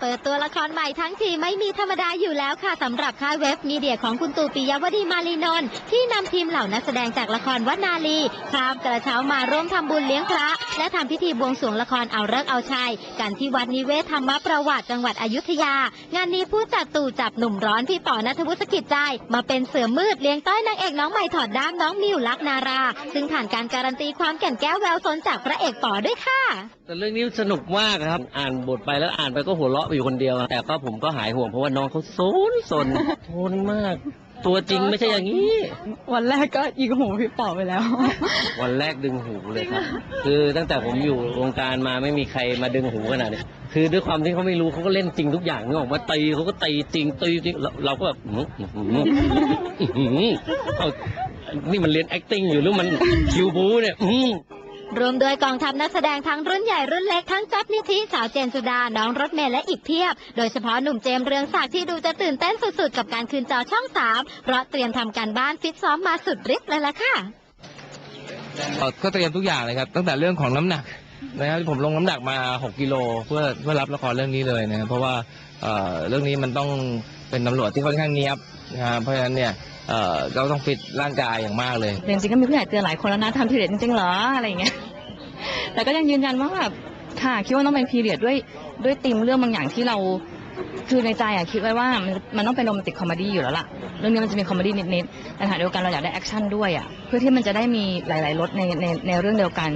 เปิดตัวละครใหม่ทั้งทีไม่มีธรรมดาอยู่แล้วค่ะสำหรับค่ายเว็บมีเดียของคุณตู่ปิยวดีมาลีนนท์ที่นำทีมเหล่านักแสดงจากละครวัดนาลีข้ามกระเช้ามาร่วมทำบุญเลี้ยงพระ และทำพิธีบวงสรวงละครเอาเลิกษ์เอาชัยกันที่วัดนิเวศธรรมประวัติจังหวัดอยุธยา งานนี้ผู้จัดตู่จับหนุ่มร้อนพี่ป๋อนัทวุฒิสกิจใจ มาเป็นเสือมืดเลี้ยงต้อยนางเอกน้องใหม่ถอดด้ามน้องมิวลักนารา ซึ่งผ่านการการันตีความแก่นแก้วแววสนจากพระเอกป๋อด้วยค่ะแต่เรื่องนี้สนุกมากครับ อ่านบทไปแล้วอ่านไปก็หัวเราะไปอยู่คนเดียว แต่ก็ผมก็หายห่วงเพราะว่าน้องเขาโซนสนทนมาก ตัวจริงไม่ใช่อย่างนี้ วันแรกก็ยิงหูพี่ป๋อไปแล้ว วันแรกดึงหูเลยครับ คือตั้งแต่ผมอยู่วงการมาไม่มีใครมาดึงหูขนาดนี้คือด้วยความที่เขาไม่รู้เขาก็เล่นจริงทุกอย่างนึกออกมาตีเขาก็ตีจริงตีจริงเราเราก็แบบอื้อหืออื้อหือเอานี่มันเรียน acting อยู่หรือมันคิวบูเนี่ยอื้อ รวมด้วยกองทัพนักแสดงทั้งรุ่นใหญ่รุ่นเล็กทั้งจ๊อบนิธิสาวเจนสุดา น้องรถเมล์และอีกเพียบ โดยเฉพาะหนุ่มเจมส์เรืองศักดิ์ที่ดูจะตื่นเต้นสุดๆ กับการคืนจอช่องสามเพราะเตรียมทำการบ้านฟิตซ้อมมาสุดฤทธิ์เลยล่ะค่ะ เอ่อก็เตรียมทุกอย่างเลยครับ ตั้งแต่เรื่องของน้ำหนักนะครับผมลงน้ำหนักมา 6กิโลเพื่อเพื่อรับละครเรื่องนี้เลยนะครับเพราะว่าเอ่อเรื่องนี้มันต้องเป็นตำรวจที่ค่อนข้างเนียบนะครับเพราะฉะนั้นเนี่ย เอ่อเราต้องฟิตร่างกายอย่างมากเลยจริงๆก็มีผู้ใหญ่เตือนหลายคนแล้วนะทำพีเรียดจริงๆเหรออะไรอย่างเงี้ย แต่ก็ยังยืนยันว่าแบบค่ะคิดว่าต้องเป็นพีเรียดด้วยด้วยธีมเรื่องบางอย่างที่เราคือในใจอะคิดไว้ว่ามันมันต้องเป็นโรแมนติกคอมเมดี้อยู่แล้วล่ะ เรื่องนี้มันจะมีคอมเมดี้นิดๆแต่ขณะเดียวกันเราอยากได้แอคชั่นด้วยอะเพื่อที่มันจะได้มีหลายๆรสในในในเรื่องเดียวกัน